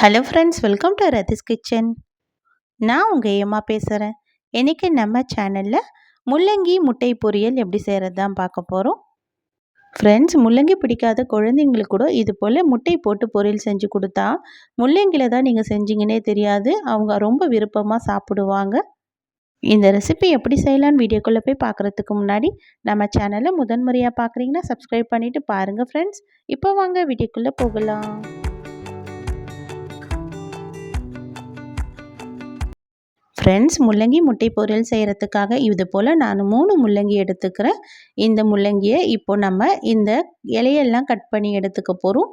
Hello friends welcome to Rathi's kitchen நான் உங்கள் ஏமா பேசுகிறேன் இன்றைக்கி நம்ம சேனலில் முள்ளங்கி முட்டை பொரியல் எப்படி செய்கிறது தான் பார்க்க போகிறோம் ஃப்ரெண்ட்ஸ் முள்ளங்கி பிடிக்காத குழந்தைங்களுக்கு கூட இது போல் முட்டை போட்டு பொரியல் செஞ்சு கொடுத்தா முள்ளங்கியில் தான் நீங்கள் செஞ்சீங்கன்னே தெரியாது. அவங்க ரொம்ப விருப்பமாக சாப்பிடுவாங்க. இந்த ரெசிபி எப்படி செய்யலான்னு வீடியோக்குள்ளே போய் பார்க்குறதுக்கு முன்னாடி நம்ம சேனலை முதன்முறையாக பார்க்குறீங்கன்னா சப்ஸ்கிரைப் பண்ணிவிட்டு பாருங்கள் ஃப்ரெண்ட்ஸ் இப்போ வாங்க வீடியோக்குள்ளே போகலாம். ஃப்ரெண்ட்ஸ் முள்ளங்கி முட்டை பொரியல் செய்கிறதுக்காக இது போல் நான் மூணு முள்ளங்கி எடுத்துக்கிறேன். இந்த முள்ளங்கியை இப்போ நம்ம இந்த இலையெல்லாம் கட் பண்ணி எடுத்துக்க போகிறோம்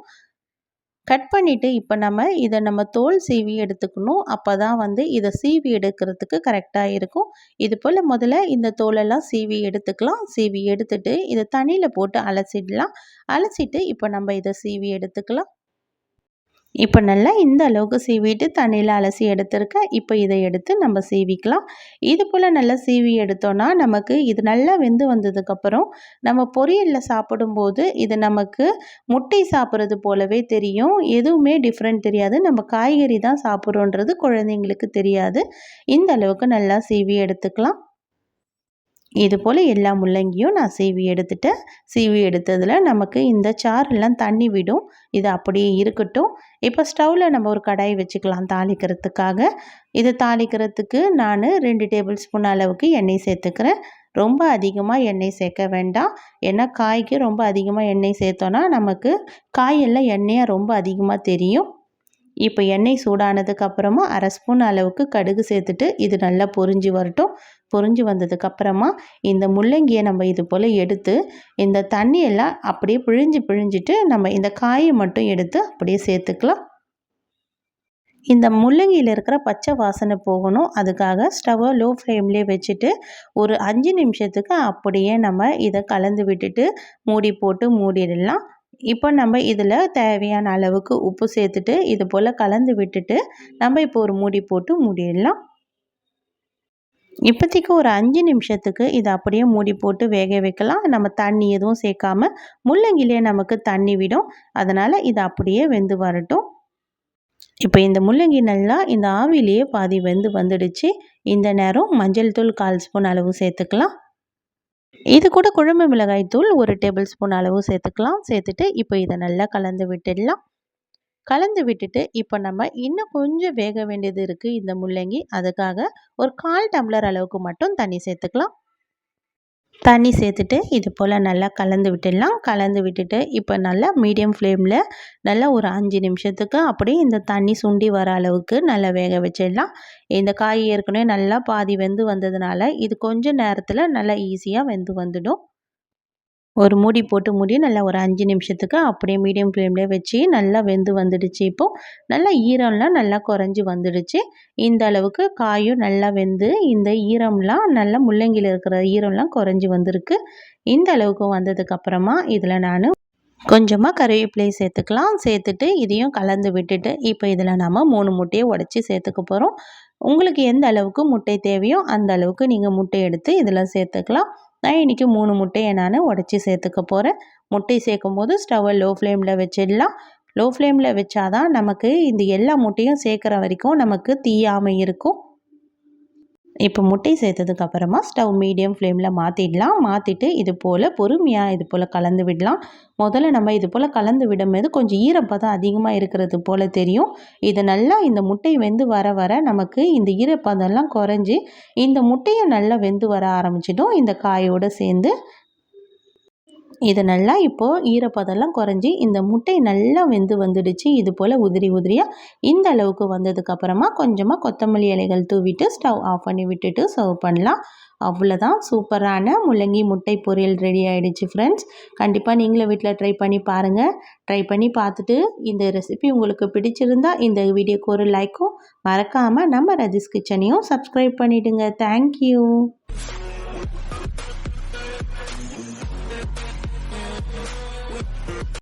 கட் பண்ணிவிட்டு இப்போ நம்ம இதை நம்ம தோல் சீவி எடுத்துக்கணும். அப்போ தான் வந்து இதை சீவி எடுக்கிறதுக்கு கரெக்டாக இருக்கும். இது போல் முதல்ல இந்த தோலெல்லாம் சீவி எடுத்துக்கலாம். சீவி எடுத்துட்டு இதை தண்ணியில் போட்டு அலசிடலாம். அலசிட்டு இப்போ நம்ம இதை சீவி எடுத்துக்கலாம். இப்போ நல்லா இந்த அளவுக்கு சீவிட்டு தண்ணியில் அலசி எடுத்திருக்க இப்போ இதை எடுத்து நம்ம சீவிக்கலாம். இது போல் நல்லா சீவி எடுத்தோன்னா நமக்கு இது நல்லா வெந்து வந்ததுக்கப்புறம் நம்ம பொரியலில் சாப்பிடும்போது இது நமக்கு முட்டை சாப்பிட்றது போலவே தெரியும். எதுவுமே டிஃப்ரெண்ட் தெரியாது. நம்ம காய்கறி தான் சாப்பிட்றோன்றது குழந்தைங்களுக்கு தெரியாது. இந்த அளவுக்கு நல்லா சீவி எடுத்துக்கலாம். இது போல் எல்லா முள்ளங்கியும் நான் சீவி எடுத்துட்டேன் சீவி எடுத்ததில் நமக்கு இந்த சாரெல்லாம் தண்ணி விடும். இது அப்படியே இருக்கட்டும். இப்போ ஸ்டவ்வில் நம்ம ஒரு கடாய் வச்சுக்கலாம் தாளிக்கிறதுக்காக. இது தாளிக்கிறதுக்கு நான் ரெண்டு டேபிள் ஸ்பூன் அளவுக்கு எண்ணெய் சேர்த்துக்கிறேன். ரொம்ப அதிகமாக எண்ணெய் சேர்க்க வேண்டாம். ஏன்னா காய்க்கு ரொம்ப அதிகமாக எண்ணெய் சேர்த்தோன்னா நமக்கு காயெல்லாம் எண்ணெயாக ரொம்ப அதிகமாக தெரியும். இப்போ எண்ணெய் சூடானதுக்கு அப்புறமா அரை ஸ்பூன் அளவுக்கு கடுகு சேர்த்துட்டு இது நல்லா பொரிஞ்சு வரட்டும். பொரிஞ்சு வந்ததுக்கப்புறமா இந்த முள்ளங்கியை நம்ம இது போல் எடுத்து இந்த தண்ணியெல்லாம் அப்படியே பிழிஞ்சு பிழிஞ்சிட்டு நம்ம இந்த காயை மட்டும் எடுத்து அப்படியே சேர்த்துக்கலாம். இந்த முள்ளங்கியில் இருக்கிற பச்சை வாசனை போகணும். அதுக்காக ஸ்டவ்வை லோ ஃப்ளேம்லேயே வச்சுட்டு ஒரு அஞ்சு நிமிஷத்துக்கு அப்படியே நம்ம இதை கலந்து விட்டுட்டு மூடி போட்டு மூடிடலாம். இப்போ நம்ம இதில் தேவையான அளவுக்கு உப்பு சேர்த்துட்டு இது போல் கலந்து விட்டுட்டு நம்ம இப்போ ஒரு மூடி போட்டு மூடிடலாம். இப்போதைக்கு ஒரு அஞ்சு நிமிஷத்துக்கு இதை அப்படியே மூடி போட்டு வேக வைக்கலாம். நம்ம தண்ணி எதுவும் சேர்க்காம முள்ளங்கிலே நமக்கு தண்ணி விடும். அதனால் இது அப்படியே வெந்து வரட்டும். இப்போ இந்த முள்ளங்கி நல்லா இந்த ஆவிலேயே பாதி வெந்து வந்துடுச்சு. இந்த நேரம் மஞ்சள் தூள் கால் ஸ்பூன் அளவு சேர்த்துக்கலாம். இது கூட குழம்பு மிளகாய் தூள் ஒரு டேபிள் ஸ்பூன் அளவு சேர்த்துக்கலாம். சேர்த்துட்டு இப்போ இதை நல்லா கலந்து விட்டுடலாம். கலந்து விட்டுட்டு இப்போ நம்ம இன்னும் கொஞ்சம் வேக வேண்டியது இருக்குது இந்த முள்ளங்கி. அதுக்காக ஒரு கால் டம்ளர் அளவுக்கு மட்டும் தண்ணி சேர்த்துக்கலாம். தண்ணி சேர்த்துட்டு இது போல் நல்லா கலந்து விட்டுடலாம். கலந்து விட்டுட்டு இப்போ நல்லா மீடியம் ஃப்ளேமில் நல்லா ஒரு அஞ்சு நிமிஷத்துக்கு அப்படியே இந்த தண்ணி சுண்டி வர அளவுக்கு நல்லா வேக வச்சிடலாம். இந்த காய் ஏற்கனவே நல்லா பாதி வெந்து வந்ததுனால இது கொஞ்சம் நேரத்தில் நல்லா ஈஸியாக வெந்து வந்துடும். ஒரு மூடி போட்டு மூடி நல்லா ஒரு அஞ்சு நிமிஷத்துக்கு அப்படியே மீடியம் ஃப்ளேம்லேயே வச்சு நல்லா வெந்து வந்துடுச்சு. இப்போது நல்லா ஈரம்லாம் நல்லா குறைஞ்சி வந்துடுச்சு. இந்த அளவுக்கு காயும் நல்லா வெந்து இந்த ஈரம்லாம் நல்லா முள்ளங்கியில் இருக்கிற ஈரம்லாம் குறைஞ்சி வந்திருக்கு. இந்த அளவுக்கு வந்ததுக்கப்புறமா இதில் நான் கொஞ்சமாக கருவேப்பிலையை சேர்த்துக்கலாம். சேர்த்துட்டு இதையும் கலந்து விட்டுட்டு இப்போ இதில் நம்ம மூணு முட்டையை உடச்சி சேர்த்துக்க போகிறோம் உங்களுக்கு எந்த அளவுக்கு முட்டை தேவையோ அந்த அளவுக்கு நீங்கள் முட்டை எடுத்து இதில் சேர்த்துக்கலாம். நான் இன்றைக்கி மூணு முட்டையை நான் உடச்சி சேர்த்துக்க போகிறேன் முட்டை சேர்க்கும் போது ஸ்டவ்வை லோ ஃப்ளேமில் வச்சிடலாம் லோ ஃப்ளேமில் வச்சாதான் நமக்கு இந்த எல்லா முட்டையும் சேர்க்குற வரைக்கும் நமக்கு தீயாமல் இருக்கும். இப்போ முட்டை சேர்த்ததுக்கு அப்புறமா ஸ்டவ் மீடியம் ஃப்ளேமில் மாற்றிடலாம் மாற்றிட்டு இது போல் பொறுமையாக இது போல் கலந்து விடலாம். முதல்ல நம்ம இது போல் கலந்து விடும்போது கொஞ்சம் ஈரப்பதம் அதிகமாக இருக்கிறது போல் தெரியும். இது நல்லா இந்த முட்டை வெந்து வர வர நமக்கு இந்த ஈரப்பதம்லாம் குறைஞ்சி இந்த முட்டையை நல்லா வெந்து வர ஆரம்பிச்சிடும். இந்த காயோடு சேர்ந்து இது நல்லா இப்போது ஈரப்பதெல்லாம் குறைஞ்சி இந்த முட்டை நல்லா வெந்து வந்துடுச்சு. இது போல் உதிரி உதிரியாக இந்த அளவுக்கு வந்ததுக்கப்புறமா கொஞ்சமாக கொத்தமல்லி இலைகள் தூவிட்டு ஸ்டவ் ஆஃப் பண்ணி விட்டுட்டு சர்வ் பண்ணலாம். அவ்வளோதான் சூப்பரான முள்ளங்கி முட்டை பொரியல் ரெடி ஆகிடுச்சு ஃப்ரெண்ட்ஸ் கண்டிப்பாக நீங்களும் வீட்டில் ட்ரை பண்ணி பாருங்கள் ட்ரை பண்ணி பார்த்துட்டு இந்த ரெசிபி உங்களுக்கு பிடிச்சிருந்தா இந்த வீடியோக்கு ஒரு லைக்கும் மறக்காமல் நம்ம ரஜிஸ் கிச்சனையும் சப்ஸ்கிரைப் பண்ணிவிடுங்க தேங்க்யூ